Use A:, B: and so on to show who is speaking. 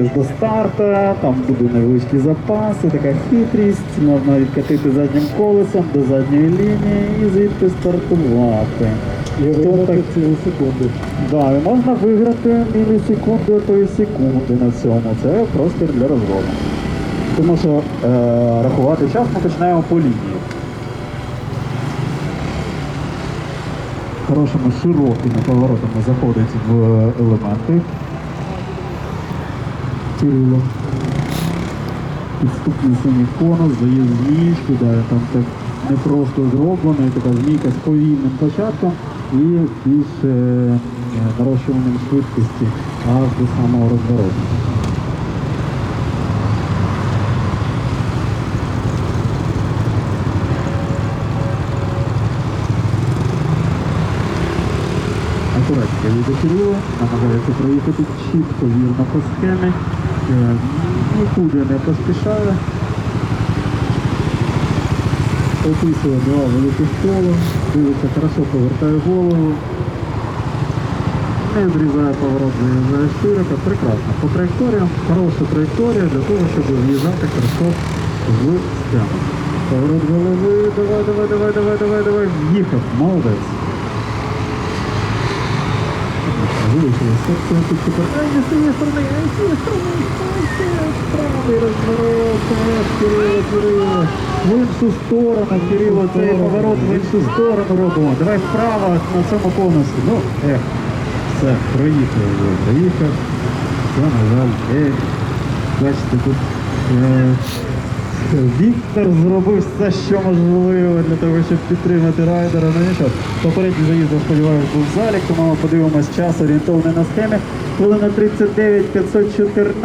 A: До старта, там буде невеличкі запаси, така хитрість, можна відкатити заднім колесом до задньої лінії і звідти стартувати.
B: І
A: Хто
B: виграти
A: так-
B: цілу секунду.
A: Да, і можна виграти мілісекунду тої секунди на цьому. Це простір для розгону. Тому що е, рахувати час ми починаємо по лінії. Хорошими широкими поворотами заходить в елементи. Кирило. Підступний синій конус, дає змійку, да, там так не просто зроблено, така змійка з повільним початком і більш е, нарощуванням швидкості аж до самого розвороту. Акуратненько їде Кирило, намагається проїхати чітко, вірно по схемі, нікуди не поспішає. Описує два великих кола, дивиться, хорошо повертає голову. Не зрізає поворот, заїжджає широко, прекрасно. По траєкторіям, хороша траєкторія для того, щоб в'їжджати хорошо в схему. Поворот голови, давай, давай, давай, давай, давай, давай, в'їхав, молодець. Тут тепер. Ай, не цієї сторони, ай, цієї сторони, правий розворот, Кирило, Кирило. В іншу сторону, Кирило, цей поворот в іншу сторону робимо. Давай вправо на цьому конусі. Ну, ех, все, проїхав вже, проїхав. Все, на жаль, ех. Бачите, тут е, Віктор зробив все, що можливо для того, щоб підтримати райдера. Ну нічого, попередній заїзд, сподіваюся, був в залі, тому ми подивимось час орієнтований на схемі. Хвилина 39 514.